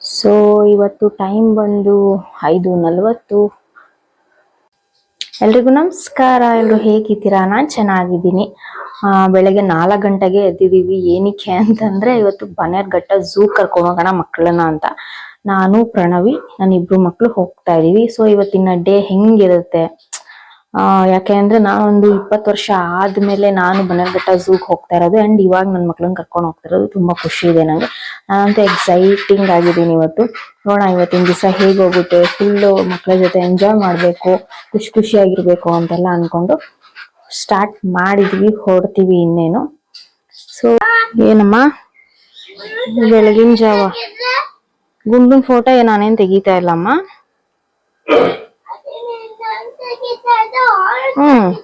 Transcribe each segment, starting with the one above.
So ಇವತ್ತು time ಬಂದು ಐದು ನಲವತ್ತು. ಎಲ್ರಿಗೂ ನಮಸ್ಕಾರ. ಎಲ್ಲರೂ ಹೇಗಿದ್ದೀರಾ? ನಾನು ಚೆನ್ನಾಗಿದ್ದೀನಿ. ಬೆಳಗ್ಗೆ ನಾಲ್ಕು ಗಂಟೆಗೆ ಎದ್ದಿದ್ದೀವಿ. ಏನಕ್ಕೆ ಅಂತಂದ್ರೆ ಇವತ್ತು ಬನ್ನೇರ್ಘಟ್ಟ ಝೂ ಕರ್ಕೊಂಡು ಹೋಗೋಣ ಮಕ್ಕಳನ್ನ ಅಂತ. ನಾನು ಪ್ರಣವಿ ನನ್ನ ಮಕ್ಕಳು ಹೋಗ್ತಾ ಇದ್ದೀವಿ. ಸೊ ಇವತ್ತಿನ ಡೇ ಹೆಂಗಿರುತ್ತೆ? ಯಾಕೆ ಅಂದ್ರೆ ನಾನೊಂದು ಇಪ್ಪತ್ತು ವರ್ಷ ಆದ್ಮೇಲೆ ನಾನು ಬನ್ನೇರ್ಘಟ್ಟ ಝೂಗ್ ಹೋಗ್ತಾ ಇರೋದು ಅಂಡ್ ಇವಾಗ ನನ್ನ ಮಕ್ಳನ್ನ ಕರ್ಕೊಂಡು ಹೋಗ್ತಾ ಇರೋದು, ತುಂಬಾ ಖುಷಿ ಇದೆ ನಂಗೆ. ನಾನಂತೂ ಎಕ್ಸೈಟಿಂಗ್ ಆಗಿದ್ದೀನಿ ಇವತ್ತು. ನೋಡೋಣ ಇವತ್ತಿನ ದಿವಸ ಹೇಗೆ ಹೋಗುತ್ತೆ ಫುಲ್ಲು ಮಕ್ಕಳ ಜೊತೆ ಎಂಜಾಯ್ ಮಾಡಬೇಕು, ಖುಷಿ ಖುಷಿಯಾಗಿರ್ಬೇಕು ಅಂತೆಲ್ಲ ಅನ್ಕೊಂಡು ಸ್ಟಾರ್ಟ್ ಮಾಡಿದ್ವಿ, ಹೊರಡ್ತೀವಿ ಇನ್ನೇನು. ಸೊ ಏನಮ್ಮ? ಬೆಳಗಿನ ಜಾವ. ಗುಂಡಿನ ಫೋಟೋ ನಾನೇನ್ ತೆಗಿತಾ ಇಲ್ಲಮ್ಮ? ಹ್ಮ್.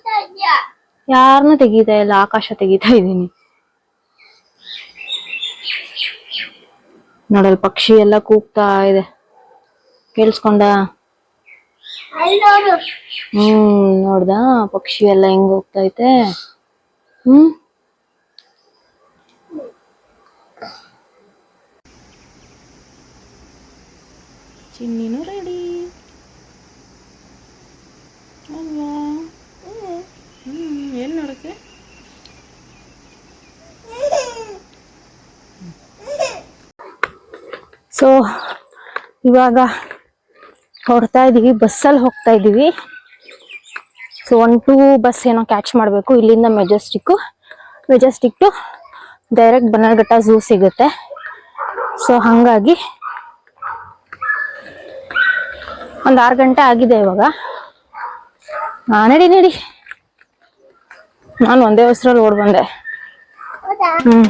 ಯಾರನ್ನೂ ತೆಗೀತಾ ಇಲ್ಲ, ಆಕಾಶ ತೆಗಿತಾ ಇದ್ದೀನಿ. ನೋಡಲ್ ಪಕ್ಷಿ ಎಲ್ಲ ಕೂಗ್ತಾ ಇದೆ. ಕೇಳಿಸ್ಕೊಂಡ? ಹ್ಮ್, ನೋಡ್ದ? ಪಕ್ಷಿ ಎಲ್ಲ ಹೆಂಗ್ ಹೋಗ್ತೈತೆ? ಹ್ಮ್? ಚಿನ್ನಿನೂ ರೆಡಿ ಸೊ ಇವಾಗ ಹೊರಡ್ತಾ ಇದ್ದೀವಿ ಬಸ್ಸಲ್ಲಿ ಹೋಗ್ತಾ ಇದ್ದೀವಿ ಸೊ ಒನ್ ಟೂ ಬಸ್ ಏನೋ ಕ್ಯಾಚ್ ಮಾಡಬೇಕು. ಇಲ್ಲಿಂದ Majestic Majestic to direct Bannerghatta zoo ಸಿಗುತ್ತೆ. ಸೊ ಹಾಗಾಗಿ ಒಂದು ಆರು ಗಂಟೆ ಆಗಿದೆ ಇವಾಗ. ಹಾ ನಡಿ ನಡಿ. ನಾನು ಒಂದೇ ವಸ್ತ್ರಲ್ಲಿ ಓಡ್ ಬಂದೆ. ಹ್ಮ್.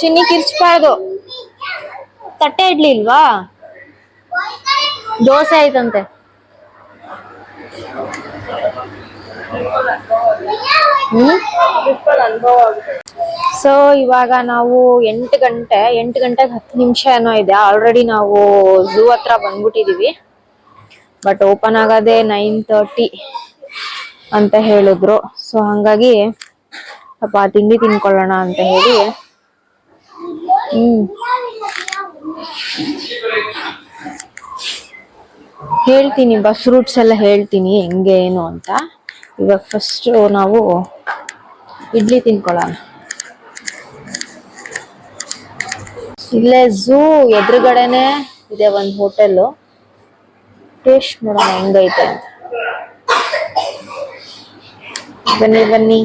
ಚಿನ್ನಿ ಕಿರ್ಚ್ಬಾರ್ದು. ತಟ್ಟೆ ಇಡ್ಲಿಲ್ವಾ? ದೋಸೆ ಆಯ್ತಂತೆ. ಸೊ ಇವಾಗ ನಾವು ಎಂಟು ಗಂಟೆ, ಎಂಟು ಗಂಟೆಗೆ ಹತ್ತು ನಿಮಿಷ ಏನೋ ಇದೆ. ಆಲ್ರೆಡಿ ನಾವು ಝೂ ಹತ್ರ ಬಂದ್ಬಿಟ್ಟಿದೀವಿ. ಬಟ್ ಓಪನ್ ಆಗೋದೆ ನೈನ್ ತರ್ಟಿ ಅಂತ ಹೇಳಿದ್ರು. ಸೊ ಹಂಗಾಗಿ ಸ್ವಲ್ಪ ತಿಂಡಿ ತಿನ್ಕೊಳ್ಳೋಣ ಅಂತ ಹೇಳಿ ಹೇಳ್ತೀನಿ ಬಸ್ ರೂಟ್ಸ್ ಎಲ್ಲ ಹೇಳ್ತೀನಿ, ಹೆಂಗೆ, ಏನು ಅಂತ. ಇವಾಗ ಫಸ್ಟ್ ನಾವು ಇಡ್ಲಿ ತಿನ್ಕೊಳ್ಳೋಣ. ಇಲ್ಲೇ ಝೂ ಎದುರುಗಡೆನೆ ಇದೆ ಒಂದು ಹೋಟೆಲ್ ಟೇಸ್ಟ್ ನೋಡೋಣ ಹೆಂಗೈತೆ ಅಂತ. ಬನ್ನಿ ಬನ್ನಿ.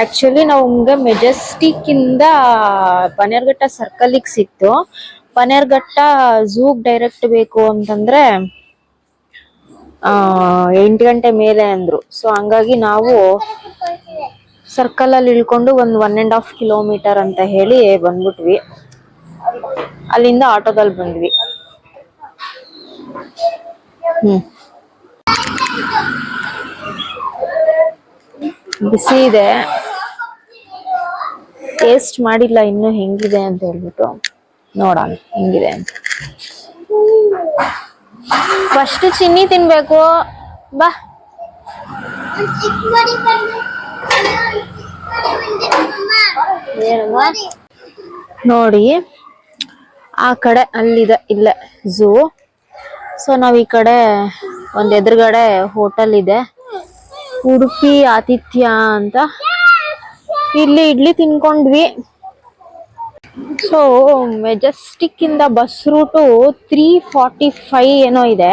ಆಕ್ಚುಲಿ ನಮ್ಗೆ ಮೆಜೆಸ್ಟಿಕ್ ಇಂದ ಪನೇರ್ಘಟ್ಟ ಸರ್ಕಲ್ಗೆ ಸಿಕ್ತು. ಪನೇರ್ಘಟ್ಟ ಝೂಗ್ ಡೈರೆಕ್ಟ್ ಬೇಕು ಅಂತಂದ್ರೆ, ಆ, ಎಂಟು ಗಂಟೆ ಮೇಲೆ ಅಂದ್ರು. ಸೊ ಹಂಗಾಗಿ ನಾವು ಸರ್ಕಲ್ ಅಲ್ಲಿ ಇಳ್ಕೊಂಡು ಒಂದ್ ಒನ್ ಅಂಡ್ ಹಾಫ್ ಕಿಲೋಮೀಟರ್ ಅಂತ ಹೇಳಿ ಬಂದ್ಬಿಟ್ವಿ. ಅಲ್ಲಿಂದ ಆಟೋದಲ್ಲಿ ಬಂದ್ವಿ. ಹ್ಮ್. ಬಿಸಿ ಇದೆ. ಟೇಸ್ಟ್ ಮಾಡಿಲ್ಲ, ಇನ್ನು ಹೆಂಗಿದೆ ಅಂತ ಹೇಳ್ಬಿಟ್ಟು ನೋಡೋಣ, ಹೆಂಗಿದೆ ಅಂತ. ಫಸ್ಟ್ ಚಿನ್ನಿ ತಿನ್ಬೇಕು. ಬಾ. ನೋಡಿ, ಆ ಕಡೆ ಅಲ್ಲಿದೆ, ಇಲ್ಲೇ ಝೂ ಸೊ ನಾವ್ ಈ ಕಡೆ ಒಂದ್ ಎದುರುಗಡೆ ಹೋಟೆಲ್ ಇದೆ. ಉಡುಪಿ ಆತಿಥ್ಯ ಅಂತ ಇಲ್ಲಿ ಇಡ್ಲಿ ತಿನ್ಕೊಂಡ್ವಿ. ಸೊ ಮೆಜೆಸ್ಟಿಕ್ ಇಂದ bus route three forty five ಏನೋ ಇದೆ.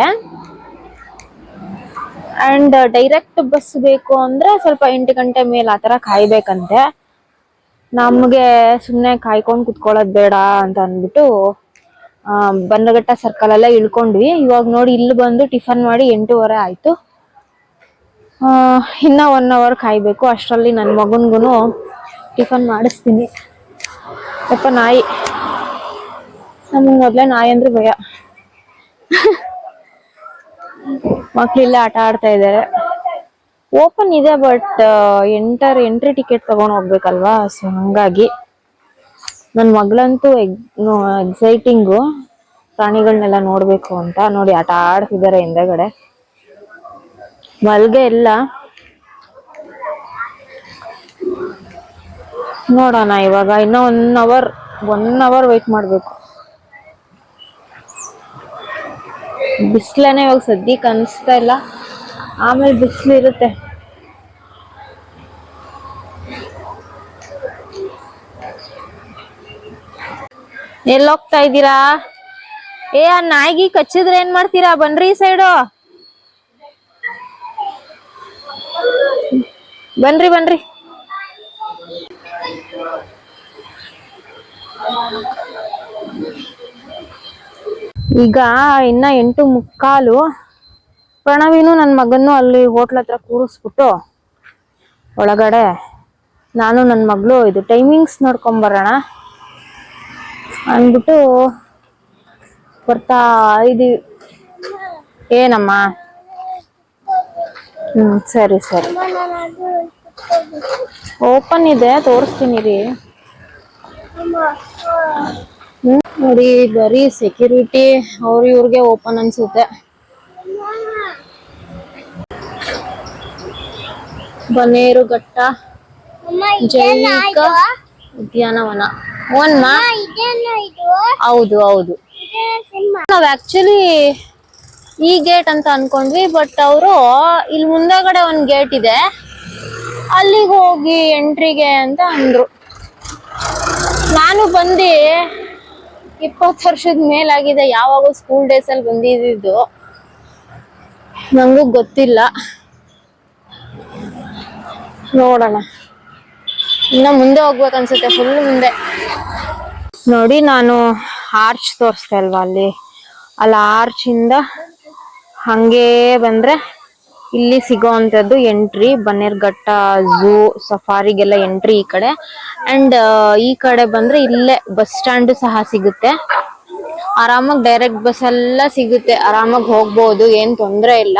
ಅಂಡ್ ಡೈರೆಕ್ಟ್ ಬಸ್ ಬೇಕು ಅಂದ್ರೆ ಸ್ವಲ್ಪ ಎಂಟು ಗಂಟೆ ಮೇಲೆ ಆತರ ಕಾಯ್ಬೇಕಂತೆ. ನಮಗೆ ಸುಮ್ಮನೆ ಕಾಯ್ಕೊಂಡು ಕುತ್ಕೊಳ್ಳೋದು ಬೇಡ ಅಂತ ಅಂದ್ಬಿಟ್ಟು ಬನ್ನಘಟ್ಟ ಸರ್ಕಲ್ ಎಲ್ಲ ಇಳ್ಕೊಂಡ್ವಿ. ಇವಾಗ ನೋಡಿ ಇಲ್ಲಿ ಬಂದು ಟಿಫನ್ ಮಾಡಿ ಎಂಟೂವರೆ ಆಯಿತು. ಇನ್ನೂ ಒನ್ ಅವರ್ ಕಾಯಬೇಕು. ಅಷ್ಟರಲ್ಲಿ ನನ್ನ ಮಗನ್ಗುನು ಟಿಫನ್ ಮಾಡಿಸ್ತೀನಿ. ಅಪ್ಪ ನಾಯಿ. ನಮಗೆ ಮೊದಲೇ ನಾಯಿ ಅಂದ್ರೆ ಭಯ. ಮಕ್ಳಿಲ್ಲೇ ಆಟ ಆಡ್ತಾ ಇದ್ದಾರೆ ಓಪನ್ ಇದೆ ಬಟ್ ಎಂಟರ್, ಎಂಟ್ರಿ ಟಿಕೆಟ್ ತಗೊಂಡು ಹೋಗ್ಬೇಕಲ್ವಾ? ಸೊ ಹಂಗಾಗಿ ನನ್ನ ಮಗಳಂತೂ ಎಕ್ಸೈಟಿಂಗು ಪ್ರಾಣಿಗಳನ್ನೆಲ್ಲ ನೋಡಬೇಕು ಅಂತ ನೋಡಿ, ಆಟ ಆಡ್ತಿದ್ದಾರೆ ಹಿಂದೆಗಡೆ. ಮಲ್ಗೆ ಇಲ್ಲ. ನೋಡೋಣ ಇವಾಗ ಇನ್ನೂ one hour one hour wait ಮಾಡಬೇಕು. ಬಿಸ್ಲೇನೆ ಇವಾಗ ಸದ್ಯಕ್ಕೆ ಅನಿಸ್ತಾ ಇಲ್ಲ. ಆಮೇಲೆ ಬಿಸಿಲು ಇರುತ್ತೆ. ಎಲ್ಲೋಗ್ತಾ ಇದ್ದೀರಾ? ಏ, ಆ ನಾಯಿಗೆ ಕಚ್ಚಿದ್ರೆ ಏನ್ ಮಾಡ್ತೀರಾ? ಬನ್ರಿ ಈ ಸೈಡು. ಬನ್ರಿ ಬನ್ರಿ. ಈಗ ಇನ್ನ ಎಂಟು ಮುಕ್ಕಾಲು ಪ್ರಣವಿನು ನನ್ನ ಮಗನ್ನು ಅಲ್ಲಿ ಹೋಟ್ಲ್ ಹತ್ರ ಕೂರಿಸ್ಬಿಟ್ಟು ಒಳಗಡೆ ನಾನು ನನ್ನ ಮಗಳು ಇದು ಟೈಮಿಂಗ್ಸ್ ನೋಡ್ಕೊಂಬರೋಣ. ಅಂದ್ಬಿಟ್ಟು ಬರ್ತಾ ಇದೀವಿ. ಏನಮ್ಮ? ಹ್ಮ್ ಸರಿ ಸರಿ. ಓಪನ್ ಇದೆ ತೋರಿಸ್ತೀನಿ ರೀ. ನೋಡಿ, ಬರೀ ಸೆಕ್ಯೂರಿಟಿ ಅವ್ರ ಇವ್ರಿಗೆ ಓಪನ್ ಅನ್ಸುತ್ತೆ. ಬನ್ನೇರುಘಟ್ಟ ಜೈವಿಕ ಉದ್ಯಾನವನ. ಹೌದು ಹೌದು. ನಾವ್ ಆಕ್ಚುಲಿ ಈ ಗೇಟ್ ಅಂತ ಅನ್ಕೊಂಡ್ವಿ ಬಟ್ ಅವರು ಇಲ್ಲಿ ಮುಂದಗಡೆ ಒಂದ್ ಗೇಟ್ ಇದೆ. ಅಲ್ಲಿಗೆ ಹೋಗಿ ಎಂಟ್ರಿಗೆ ಅಂತ ಅಂದ್ರು. ನಾನು ಬಂದು ಇಪ್ಪತ್ತು ವರ್ಷದ ಮೇಲಾಗಿದೆ, ಯಾವಾಗ ಸ್ಕೂಲ್ ಡೇಸ್ ಅಲ್ಲಿ ಬಂದಿದ್ದು. ನಂಗೂ ಗೊತ್ತಿಲ್ಲ. ನೋಡೋಣ. ಇನ್ನ ಮುಂದೆ ಹೋಗ್ಬೇಕು ಅನ್ಸುತ್ತೆ ಫುಲ್ ಮುಂದೆ. ನೋಡಿ, ನಾನು ಆರ್ಚ್ ತೋರಿಸ್ದೆ ಅಲ್ವಾ ಅಲ್ಲಿ? ಅಲ್ಲಿ ಆರ್ಚ್ ಇಂದ ಹಂಗೇ ಬಂದ್ರೆ ಇಲ್ಲಿ ಸಿಗುವಂತದ್ದು ಎಂಟ್ರಿ ಬನ್ನೇರ್ಘಟ್ಟ ಝೂ ಸಫಾರಿಗೆಲ್ಲ ಎಂಟ್ರಿ ಈ ಕಡೆ. ಅಂಡ್ ಈ ಕಡೆ ಬಂದ್ರೆ ಇಲ್ಲೇ ಬಸ್ ಸ್ಟ್ಯಾಂಡ್ ಸಹ ಸಿಗುತ್ತೆ. ಆರಾಮಾಗಿ ಡೈರೆಕ್ಟ್ ಬಸ್ ಎಲ್ಲ ಸಿಗುತ್ತೆ. ಆರಾಮಾಗಿ ಹೋಗ್ಬೋದು, ಏನ್ ತೊಂದರೆ ಇಲ್ಲ.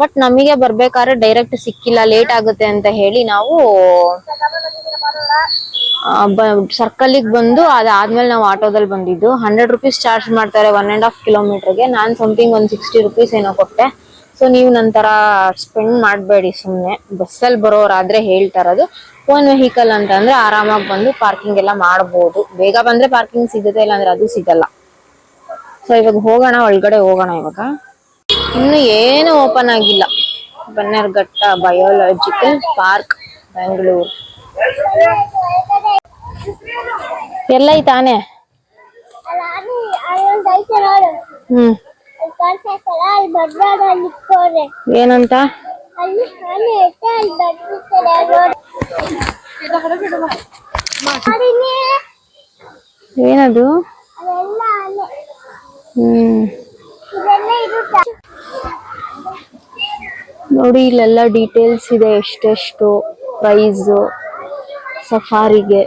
ಬಟ್ ನಮಗೆ ಬರ್ಬೇಕಾದ್ರೆ ಡೈರೆಕ್ಟ್ ಸಿಕ್ಕಿಲ್ಲ ಲೇಟ್ ಆಗುತ್ತೆ ಅಂತ ಹೇಳಿ ನಾವು ಸರ್ಕಲಿಗೆ ಬಂದು ಅದಾದ್ಮೇಲೆ ನಾವು ಆಟೋದಲ್ಲಿ ಬಂದಿದ್ದು. ಹಂಡ್ರೆಡ್ ರುಪೀಸ್ ಚಾರ್ಜ್ ಮಾಡ್ತಾರೆ ಒನ್ ಅಂಡ್ ಹಾಫ್ ಕಿಲೋಮೀಟರ್ಗೆ ನಾನು ಸಮಥಿಂಗ್ ಒಂದು ಸಿಕ್ಸ್ಟಿ ರುಪೀಸ್ ಏನೋ ಕೊಟ್ಟೆ. ಸೊ ನೀವು ನಂತರ ಸ್ಪೆಂಡ್ ಮಾಡಬೇಡಿ ಸುಮ್ಮನೆ ಬಸ್ಸಲ್ಲಿ ಬರೋರಾದ್ರೆ ಹೇಳ್ತಾರದು ಓನ್ ವೆಹಿಕಲ್ ಅಂತ ಅಂದ್ರೆ ಆರಾಮಾಗಿ ಬಂದು ಪಾರ್ಕಿಂಗ್ ಎಲ್ಲ ಮಾಡಬಹುದು ಬೇಗ ಬಂದ್ರೆ ಪಾರ್ಕಿಂಗ್ ಸಿಗುತ್ತೆ ಇಲ್ಲಾಂದ್ರೆ ಅದು ಸಿಗಲ್ಲ. ಸೊ ಇವಾಗ ಹೋಗೋಣ ಒಳಗಡೆ ಹೋಗೋಣ ಇವಾಗ. ಇನ್ನು ಏನು ಓಪನ್ ಆಗಿಲ್ಲ. ಬನ್ನೇರ್ಘಟ್ಟ ಬಯೋಲಾಜಿಕಲ್ ಪಾರ್ಕ್ ಬೆಂಗಳೂರು ಎಲ್ಲ ಐತಾನೆ ಹ್ಮ್. ಏನಂತ? ಏನದು? ಹ್ಮ್. ನೋಡಿ ಇಲ್ಲೆಲ್ಲ ಡೀಟೇಲ್ಸ್ ಇದೆ ಎಷ್ಟೆಷ್ಟು ಪ್ರೈಸ್ ಸಫಾರಿಗೆ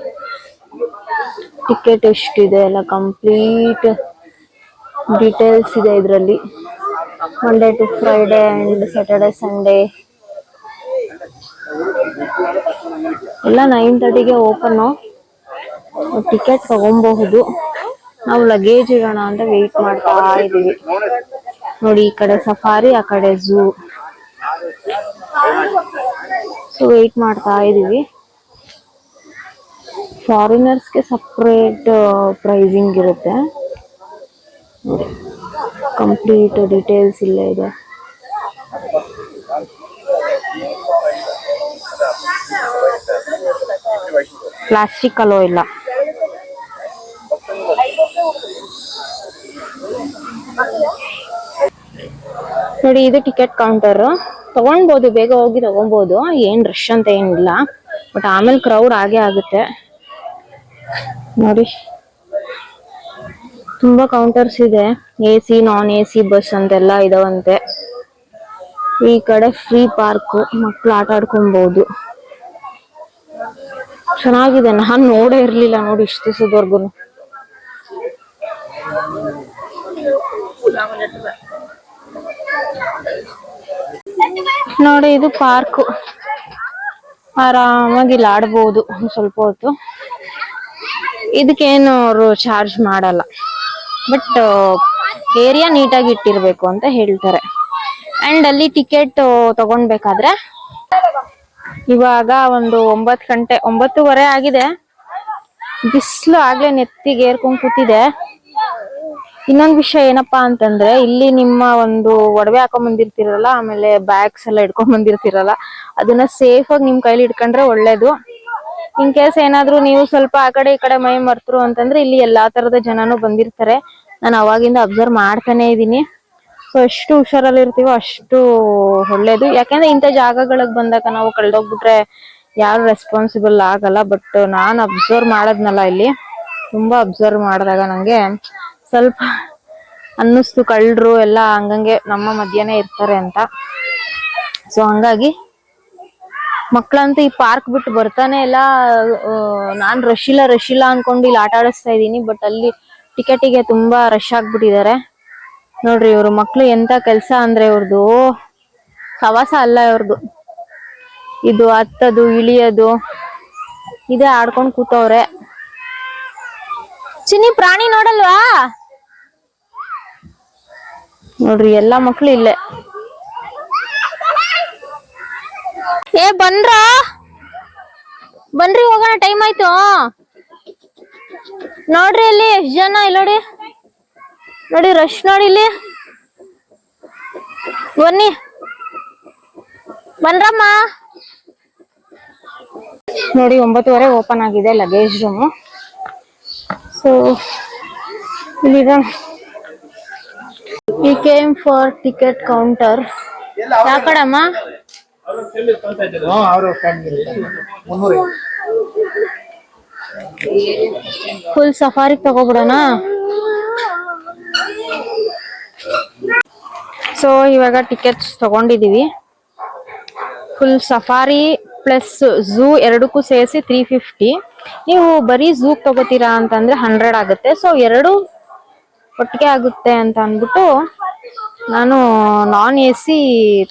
ಟಿಕೆಟ್ ಎಷ್ಟಿದೆ ಎಲ್ಲ ಕಂಪ್ಲೀಟ್ ಡೀಟೇಲ್ಸ್ ಇದೆ ಇದರಲ್ಲಿ. Monday to Friday and Saturday Sunday ಎಲ್ಲ ನೈನ್ ತರ್ಟಿಗೆ ಓಪನ್ನು ಟಿಕೆಟ್ ತಗೊಬಹುದು ನಾವು ಲಗೇಜ್ ಇರೋಣ ಅಂತ ವೆಯ್ಟ್ ಮಾಡ್ತಾ ಇದೀವಿ ನೋಡಿ, ಈ ಕಡೆ ಸಫಾರಿ ಆ ಕಡೆ ಝೂ ಸೊ ವೆಯ್ಟ್ ಮಾಡ್ತಾ ಇದೀವಿ ಫಾರಿನರ್ಸ್ಗೆ ಸಪ್ರೇಟ್ ಪ್ರೈಸಿಂಗ್ ಇರುತ್ತೆ. ಕಂಪ್ಲೀಟ್ ಡೀಟೇಲ್ಸ್ ಇಲ್ಲೇ ಇದೆ. ಪ್ಲಾಸ್ಟಿಕ್ ಅಲೋ ಇಲ್ಲ. ನೋಡಿ, ಇದು ಟಿಕೆಟ್ ಕೌಂಟರ್ ತಗೊಂಡ್ಬೋದು ಬೇಗ ಹೋಗಿ ತಗೊಬೋದು ಏನ್ ರಶ್ ಅಂತ ಏನಿಲ್ಲ. ಬಟ್ ಆಮೇಲೆ ಕ್ರೌಡ್ ಆಗೇ ಆಗುತ್ತೆ. ನೋಡಿ. ತುಂಬಾ ಕೌಂಟರ್ಸ್ ಇದೆ. A C non A C bus ಅಂತೆಲ್ಲ ಇದಾವಂತೆ. ಈ ಕಡೆ ಫ್ರೀ ಪಾರ್ಕ್ ಮಕ್ಳು ಆಟ ಆಡ್ಕೊಬಹುದು ಚೆನ್ನಾಗಿದೆ. ನಾನು ನೋಡೇ ಇರ್ಲಿಲ್ಲ ನೋಡಿ ಇಷ್ಟು ದಿವಸದವರ್ಗು ನೋಡಿ, ಇದು ಪಾರ್ಕ್ ಆರಾಮಾಗಿ ಇಲ್ಲಿ ಆಡ್ಬೋದು ಸ್ವಲ್ಪ ಹೊತ್ತು. ಇದಕ್ಕೇನು ಅವರು ಚಾರ್ಜ್ ಮಾಡಲ್ಲ. ಬಟ್ ಏರಿಯಾ ನೀಟಾಗಿ ಇಟ್ಟಿರ್ಬೇಕು ಅಂತ ಹೇಳ್ತಾರೆ. ಅಂಡ್ ಅಲ್ಲಿ ಟಿಕೆಟ್ ತಗೊಂಡ್ಬೇಕಾದ್ರೆ ಇವಾಗ ಒಂದು ಒಂಬತ್ತು ಗಂಟೆ, ಒಂಬತ್ತುವರೆ ಆಗಿದೆ. ಬಿಸಿಲು ಆಗ್ಲೇ ನೆತ್ತಿಗೆ ಏರ್ಕೊಂಡ್ ಕೂತಿದೆ. ಇನ್ನೊಂದ್ ವಿಷಯ ಏನಪ್ಪಾ ಅಂತಂದ್ರೆ, ಇಲ್ಲಿ ನಿಮ್ಮ ಒಂದು ಒಡವೆ ಹಾಕೊಂಡ್ ಬಂದಿರ್ತಿರಲ್ಲ ಆಮೇಲೆ ಬ್ಯಾಗ್ಸ್ ಎಲ್ಲ ಇಟ್ಕೊಂಡ್ ಬಂದಿರ್ತಿರಲ್ಲ ಅದನ್ನ ಸೇಫ್ ಆಗಿ ನಿಮ್ ಕೈಲಿ ಇಟ್ಕೊಂಡ್ರೆ ಒಳ್ಳೇದು. ಇನ್ ಕೇಸ್ ಏನಾದ್ರು ನೀವು ಸ್ವಲ್ಪ ಆ ಕಡೆ ಈ ಕಡೆ ಮೈ ಮರ್ತರು ಅಂತಂದ್ರೆ ಇಲ್ಲಿ ಎಲ್ಲಾ ತರದ ಜನನು ಬಂದಿರ್ತಾರೆ. ನಾನು ಅವಾಗಿಂದ ಅಬ್ಸರ್ವ್ ಮಾಡ್ತಾನೆ ಇದೀನಿ ಸೊ ಎಷ್ಟು ಹುಷಾರಲ್ಲಿ ಇರ್ತೀವೋ ಅಷ್ಟು ಒಳ್ಳೇದು. ಯಾಕಂದ್ರೆ ಇಂಥ ಜಾಗಗಳಿಗೆ ಬಂದಾಗ ನಾವು ಕಳ್ದೋಗ್ಬಿಟ್ರೆ ಯಾರು ರೆಸ್ಪಾನ್ಸಿಬಲ್ ಆಗಲ್ಲ. ಬಟ್ ನಾನು ಅಬ್ಸರ್ವ್ ಮಾಡದ್ನಲ್ಲ ಇಲ್ಲಿ. ತುಂಬಾ ಅಬ್ಸರ್ವ್ ಮಾಡಿದಾಗ ನಂಗೆ ಸ್ವಲ್ಪ ಅನ್ನಿಸ್ತು. ಕಳ್ಳರು ಎಲ್ಲ ಹಂಗಂಗೆ ನಮ್ಮ ಮಧ್ಯನೇ ಇರ್ತಾರೆ ಅಂತ. ಸೊ ಹಂಗಾಗಿ ಮಕ್ಳಂತೂ ಈ ಪಾರ್ಕ್ ಬಿಟ್ಟು ಬರ್ತಾನೆ ಇಲ್ಲ ನಾನ್ ರಶ್ ಇಲ್ಲ ರಶ್ ಇಲ್ಲ ಅನ್ಕೊಂಡು ಇಲ್ಲಿ ಆಟ ಆಡಿಸ್ತಾ ಇದೀನಿ ಬಟ್ ಅಲ್ಲಿ ಟಿಕೆಟಿಗೆ ತುಂಬಾ ರಶ್ ಆಗ್ಬಿಟ್ಟಿದ್ದಾರೆ. ನೋಡ್ರಿ ಇವ್ರು ಮಕ್ಳು ಎಂತ ಕೆಲ್ಸ ಅಂದ್ರೆ ಇವ್ರದು, ಸವಾಸ ಅಲ್ಲ ಇವ್ರದ್ದು ಇದು ಹತ್ತದು ಇಳಿಯೋದು, ಇದೇ ಆಡ್ಕೊಂಡ್ ಕೂತವ್ರೆ. ಚಿನ್ನಿ, ಪ್ರಾಣಿ ನೋಡಲ್ವಾ? ನೋಡ್ರಿ, ಎಲ್ಲಾ ಮಕ್ಳು ಇಲ್ಲೇ. ಏ ಬನ್ರ ಬನ್ರಿ ಹೋಗೋಣ ಟೈಮ್ ಆಯ್ತು. ನೋಡ್ರಿ ಇಲ್ಲಿ ಎಷ್ಟ್ ಜನ ಇಲ್ಲಿ ನೋಡಿ. ರಶ್ ನೋಡಿ ಇಲ್ಲಿ. ಬನ್ನಿ. ಬನ್ರಮ್ಮ ನೋಡಿ, ಒಂಬತ್ತುವರೆ ಓಪನ್ ಆಗಿದೆ ಲಗೇಜ್ ರೂಮ್ ಸೊ ಇಲ್ಲಿ ಈ ಕೇಮ್ ಫಾರ್ ಟಿಕೆಟ್ ಕೌಂಟರ್ ಯಾವ ಕಡಮ್ಮ ಅವರು ಮುನ್ನೂರು ಫುಲ್ ಸಫಾರಿ ತಗೋಬಿಡೋಣ? ಸೊ ಇವಾಗ ಟಿಕೆಟ್ಸ್ ತಗೊಂಡಿದೀವಿ. ಫುಲ್ ಸಫಾರಿ ಪ್ಲಸ್ ಝೂ ಎರಡಕ್ಕೂ ಸೇರಿಸಿ ತ್ರೀ ಫಿಫ್ಟಿ ನೀವು ಬರೀ ಝೂಗ್ ತಗೋತೀರಾ ಅಂತಂದ್ರೆ ಹಂಡ್ರೆಡ್ ಆಗುತ್ತೆ. ಸೊ ಎರಡು ಒಟ್ಟಿಗೆ ಆಗುತ್ತೆ ಅಂತ ಅಂದ್ಬಿಟ್ಟು ನಾನು ನಾನ್ ಎ ಸಿ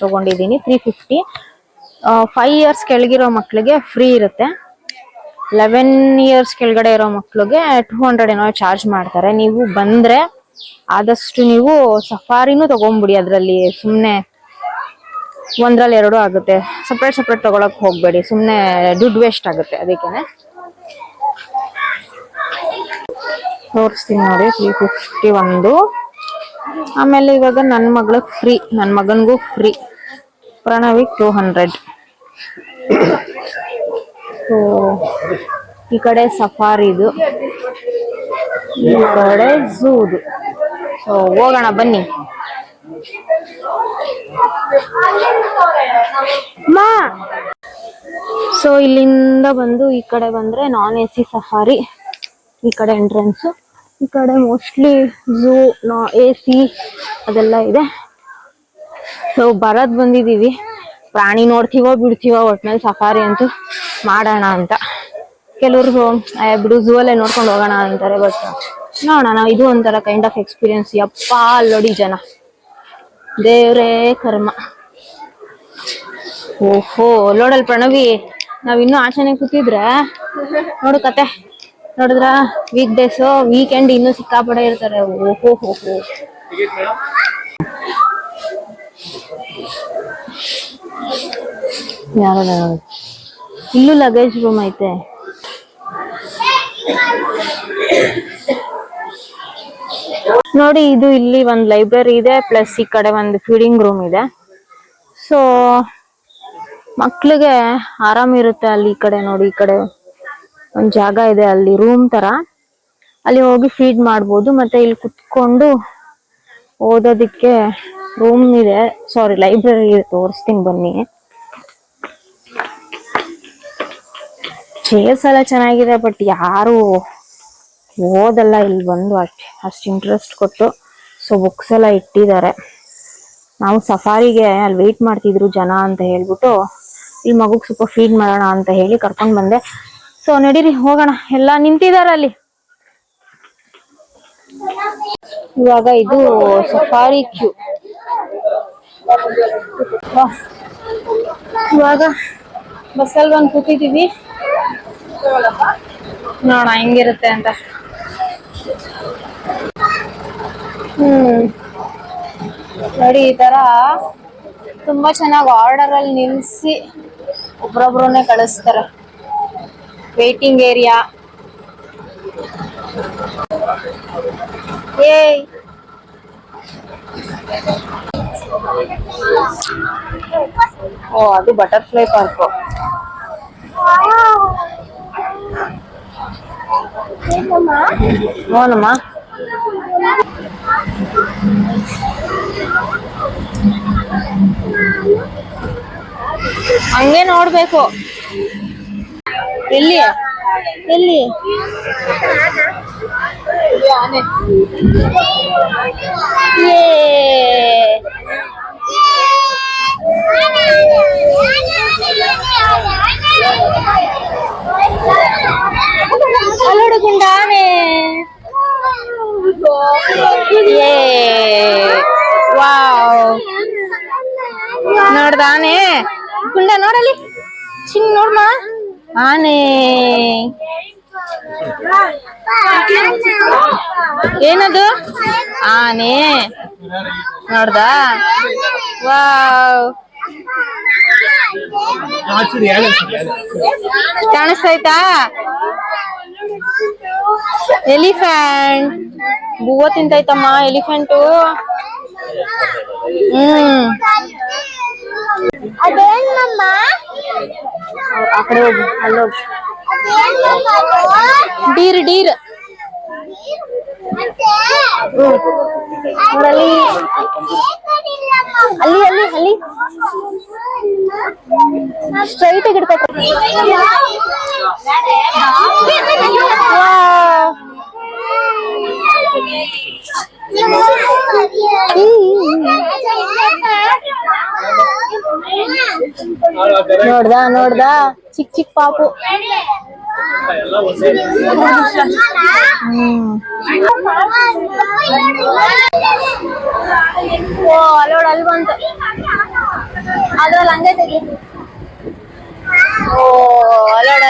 ತಗೊಂಡಿದ್ದೀನಿ ತ್ರೀ ಫಿಫ್ಟಿ ಫೈವ್ ಇಯರ್ಸ್ ಕೆಳಗಿರೋ ಮಕ್ಕಳಿಗೆ ಫ್ರೀ ಇರುತ್ತೆ. ಲೆವೆನ್ ಇಯರ್ಸ್ ಕೆಳಗಡೆ ಇರೋ ಮಕ್ಕಳಿಗೆ ಟೂ ಹಂಡ್ರೆಡ್ ಏನೋ ಚಾರ್ಜ್ ಮಾಡ್ತಾರೆ. ನೀವು ಬಂದರೆ ಆದಷ್ಟು ನೀವು ಸಫಾರಿನೂ ತೊಗೊಂಬಿಡಿ ಅದರಲ್ಲಿ. ಸುಮ್ಮನೆ ಒಂದರಲ್ಲಿ ಎರಡು ಆಗುತ್ತೆ. ಸಪ್ರೇಟ್ ಸಪ್ರೇಟ್ ತೊಗೊಳಕ್ಕೆ ಹೋಗಬೇಡಿ. ಸುಮ್ಮನೆ ದುಡ್ಡು ವೇಸ್ಟ್ ಆಗುತ್ತೆ ಅದಕ್ಕೇನೆ. ತೋರಿಸ್ತೀನಿ ನೋಡಿ ತ್ರೀ ಫಿಫ್ಟಿ ಒಂದು. ಆಮೇಲೆ ಇವಾಗ ನನ್ನ ಮಗಳಿಗೆ ಫ್ರೀ ನನ್ನ ಮಗನಿಗೂ ಫ್ರೀ ಪ್ರಣವಿ ಟೂ ಹಂಡ್ರೆಡ್ ಈ ಕಡೆ ಸಫಾರಿದು ಈ ಕಡೆ ಝೂದು ಸೊ ಹೋಗೋಣ, ಬನ್ನಿ. ಸೊ ಇಲ್ಲಿಂದ ಬಂದು ಈ ಕಡೆ ಬಂದ್ರೆ ನಾನ್ ಎ ಸಿ ಸಫಾರಿ, ಈ ಕಡೆ ಎಂಟ್ರೆನ್ಸ್ ಈ ಕಡೆ ಮೋಸ್ಟ್ಲಿ ಝೂ ಎ ಸಿ ಅದೆಲ್ಲ ಇದೆ. ಸೊ ಬರೋದ್ ಬಂದಿದೀವಿ ಪ್ರಾಣಿ ನೋಡ್ತೀವೋ ಬಿಡ್ತೀವೋ ಒಟ್ನಲ್ಲಿ ಸಫಾರಿ ಅಂತೂ ಮಾಡೋಣ ಅಂತ. ಕೆಲವರು "ಏ, ಬಿಡು ಝೂ ಅಲ್ಲೇ ನೋಡ್ಕೊಂಡು ಹೋಗೋಣ ಅಂತಾರೆ ಬಟ್ ನೋಡೋಣ ಇದು ಒಂಥರ ಕೈಂಡ್ ಆಫ್ ಎಕ್ಸ್ಪೀರಿಯನ್ಸ್ ಯಪ್ಪ ಅಲ್ಲೋಡಿ ಜನ. ದೇವ್ರೇ ಕರ್ಮ. ಓಹೋ ಲೋಡಲ್ ಪ್ರಣವಿ ನಾವಿನ್ನೂ ಆಚೆನೆ ಕೂತಿದ್ರೆ ನೋಡು ಕತೆ. ನೋಡಿದ್ರ? ವೀಕ್ ಡೇಸ್ ವೀಕೆಂಡ್ ಇನ್ನು ಸಿಕ್ಕಾಪಡೆ ಇರ್ತಾರೆ. ಓಹೋ, ಹೋ ಹೋ. ಇಲ್ಲೂ ಲಗೇಜ್ ರೂಮ್ ಐತೆ. ನೋಡಿ, ಇದು ಇಲ್ಲಿ ಒಂದು ಲೈಬ್ರರಿ ಇದೆ ಪ್ಲಸ್ ಈ ಕಡೆ ಒಂದು ಫೀಡಿಂಗ್ ರೂಮ್ ಇದೆ. ಸೊ ಮಕ್ಳಿಗೆ ಆರಾಮ್ ಇರುತ್ತೆ ಅಲ್ಲಿ ಈ ಕಡೆ ನೋಡಿ, ಈ ಕಡೆ. ಒಂದ್ ಜಾಗ ಇದೆ ಅಲ್ಲಿ ರೂಮ್ ತರ. ಅಲ್ಲಿ ಹೋಗಿ ಫೀಡ್ ಮಾಡ್ಬೋದು, ಮತ್ತೆ ಇಲ್ಲಿ ಕುತ್ಕೊಂಡು ಓದೋದಿಕ್ಕೆ ರೂಮ್ ಇದೆ. ಸಾರಿ ಲೈಬ್ರರಿ ತೋರಿಸ್ತೀನಿ ಬನ್ನಿ. ಚೇರ್ಸ್ ಎಲ್ಲ ಚೆನ್ನಾಗಿದೆ ಬಟ್ ಯಾರು ಓದಲ್ಲ ಇಲ್ಲಿ ಬಂದು ಅಷ್ಟು. ಅಷ್ಟು ಇಂಟ್ರೆಸ್ಟ್ ಕೊಟ್ಟು. ಸೊ ಬುಕ್ಸ್ ಎಲ್ಲ ಇಟ್ಟಿದ್ದಾರೆ. ನಾವು ಸಫಾರಿಗೆ ಅಲ್ಲಿ ವೆಯ್ಟ್ ಮಾಡ್ತಿದ್ರು ಜನ ಅಂತ ಹೇಳ್ಬಿಟ್ಟು ಈ ಮಗುಗೆ ಸ್ವಲ್ಪ ಫೀಡ್ ಮಾಡೋಣ ಅಂತ ಹೇಳಿ ಕರ್ಕೊಂಡು ಬಂದೆ. ಸೊ ನಡೀರಿ, ಹೋಗೋಣ. ಎಲ್ಲ ನಿಂತಿದಾರ ಅಲ್ಲಿ? ಇವಾಗ ಇದು ಸಫಾರಿ ಕ್ಯೂ. ಇವಾಗ ಬಸ್ಸಲ್ಲಿ ಬಂದು ಕೂತಿದೀವಿ ನೋಡ ಹೆಂಗಿರುತ್ತೆ ಅಂತ. ಹ್ಮ್. ನೋಡಿ, ಈ ತರ ತುಂಬಾ ಚೆನ್ನಾಗಿ ಆರ್ಡರ್ ಅಲ್ಲಿ ನಿಲ್ಸಿ ಒಬ್ರೊಬ್ರನ್ನೇ ಕಳಿಸ್ತಾರೆ. ವೇಟಿಂಗ್ ಏರಿಯಾ ಏಯ್ ಓ ಅದು ಬಟರ್ಫ್ಲೈ ಪಾರ್ಕ್ ಓನಮ್ಮ ಹಂಗೆ ನೋಡ್ಬೇಕು. ಎಲ್ಲಿ? ಎಲ್ಲಿ? ಏ. ಅಲ್ಲೋಡು ಗುಂಡಾನೆ ಏ. ವಾವ್. ನೋಡ್ದಾನೆ. ಗುಂಡ ನೋಡಲಿ. ಚಿಂಗ್ ನೋಡ್ಮ? ಆನೆ. ಏನದು? ಆನೆ. ನೋಡ್ದ? ವಾವ್. ಕಾಣಿಸ್ತೈತಾ? ಎಲಿಫೆಂಟ್. ಬೂವ ತಿಂತೈತಮ್ಮ ಎಲಿಫೆಂಟು. ಹ್ಮ್. ಆ ಕಡೆ ಹೋಗು ಅಲ್ಲೋಗಿ ಡೀರ್ ಡೀರ್. ನೋಡಲ್ಲಿ ಅಲ್ಲಿ ಅಲ್ಲಿ ಅಲ್ಲಿ. ಸ್ಟ್ರೈಟ್ ಇಡ್ತೈತೆ ನೋಡ್ದ ನೋಡ್ದ. ಚಿಕ್ ಚಿಕ್ ಪಾಪು. ಓ, ಅಲ್ಲೋಡ್, ಅಲ್ಲಿ ಬಂತು. ಅದ್ರಲ್ಲಿ ಹಂಗೆ ತೆಗಿ. ಓ, ಅಲ್ಲೋಡ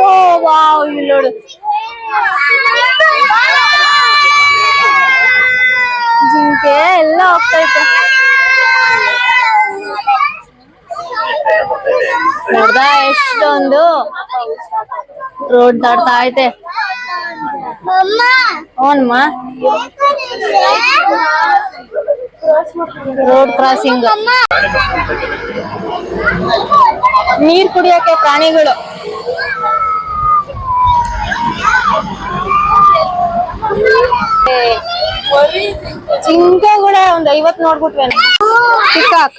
ಓ, ವಾವ್, ಇಲ್ಲಿ ನೋಡು. ಜಿಂಕೆ ಎಲ್ಲ ಹೋಗ್ತೈತೆ ನೋಡ್ದ ಎಷ್ಟೊಂದು? ರೋಡ್ ದಾಡ್ತಾ ಐತೆ. ಅವನ್ಮ ರೋಡ್ ಕ್ರಾಸಿಂಗ್ ನೀರ್ ಕುಡಿಯಕ್ಕೆ ಪ್ರಾಣಿಗಳು. ಜಿಂಕೆ ಕೂಡ ಒಂದ್ ಐವತ್ ನೋಡ್ಬಿಟ್ವೆ ಪಿಕಾಕ್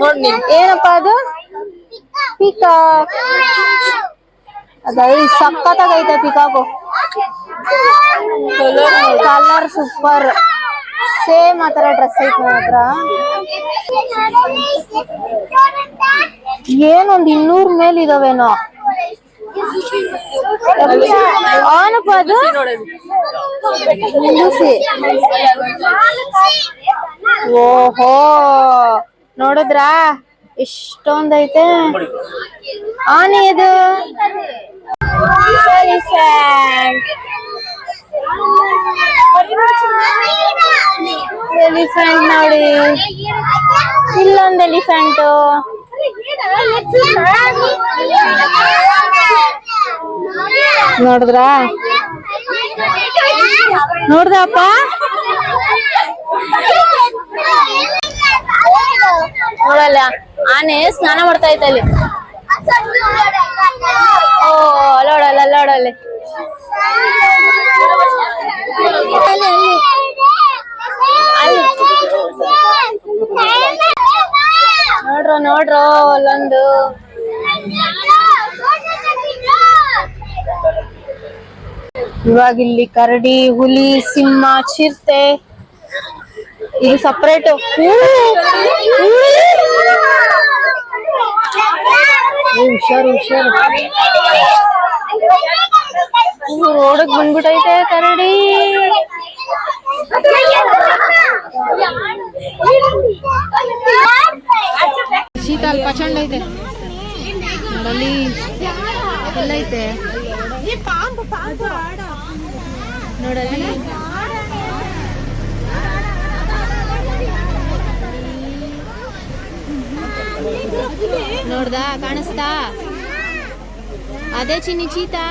ನೋಡ್ ಏನಪ್ಪಾ ಅದು? ಪಿಕಾಕ್ ಅದೈ ಸಕ್ಕತ್ತಾಗೈತೆ ಪಿಕಾಕು ಕಲರ್ ಸೂಪರ್ ಸೇಮ್ ಆತರ ಡ್ರೆಸ್ ಐತೆ ನನ್ನ ಹತ್ರ. ಏನೊಂದ್ ಇನ್ನೂರ್ ಮೇಲ್ ಇದಾವೇನೋ. ಅವನಪ್ಪ ಅದು ಓಹೋ ನೋಡಿದ್ರಾ? ಇಷ್ಟೊಂದೈತೆ. ಆನೆ ಇದು? ಎಲಿಫೆಂಟ್ ನೋಡಿ. ಇಲ್ಲೊಂದು ಎಲಿಫೆಂಟು. ನೋಡಿದ್ರಾ? ನೋಡ್ದಪ್ಪ? ನೋಡಲ್ಲ ಆನೆ ಸ್ನಾನ ಮಾಡ್ತಾ ಇತ್ತ ಅಲ್ಲಿ. ಓ ಅಲ್ಲೋಡಲ್ಲ ಅಲ್ಲೋಡಲ್ಲಿ. ಅಲ್ಲಿ. ನೋಡ್ರೋ, ನೋಡ್ರ, ಅಲ್ಲೊಂದು. ಇವಾಗ ಇಲ್ಲಿ ಕರಡಿ, ಹುಲಿ, ಸಿಂಹ, ಚಿರ್ತೆ. ಇದು ಸಪರೇಟ್ ಹುಷಾರು ಹುಷಾರು. ರೋಡಕ್ ಬಂದ್ಬಿಟ್ಟೈತೆ ಕರಡಿ. ಶೀತ ಅಲ್ಲಿ ಪಚಂಡ ಐತೆ ನೋಡಲ್ಲಿ ಎಲ್ಲೈತೆ ನೋಡಲ್ಲಿ. ನೋಡ್ದ ಕಾಣಿಸ್ತಾ? ಅದೇ ಚಿನ್ನಿ ಚೀತಾ?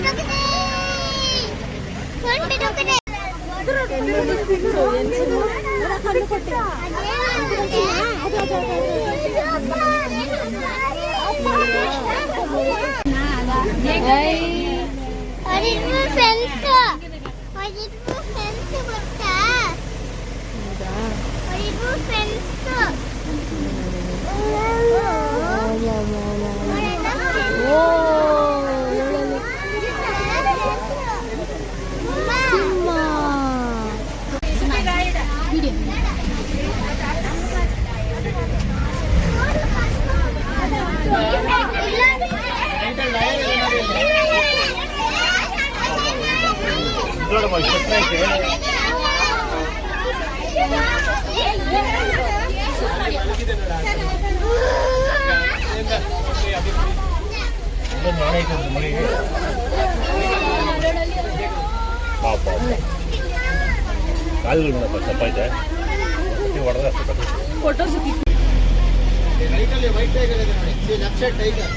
ಫ್ರೆಂಡ್ಸ್ ಅವರಿಬ್ರು ಫ್ರೆಂಡ್ಸ್ ಗೊತ್ತಾ ಅವರಿಬ್ರು ಫ್ರೆಂಡ್ಸ್ ಕಾಲುಗಳು ನೋಡಪ್ಪ ಸ್ವಲ್ಪ ಐತೆ ಹೊಡೆದ್ರೆ ಅಷ್ಟು ವೈಟ್ ಟೈಗರ್ ಇದೆ ನೋಡಿ left side tiger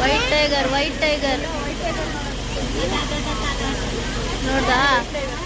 white tiger white tiger ನೋಡ್ದಾ tiger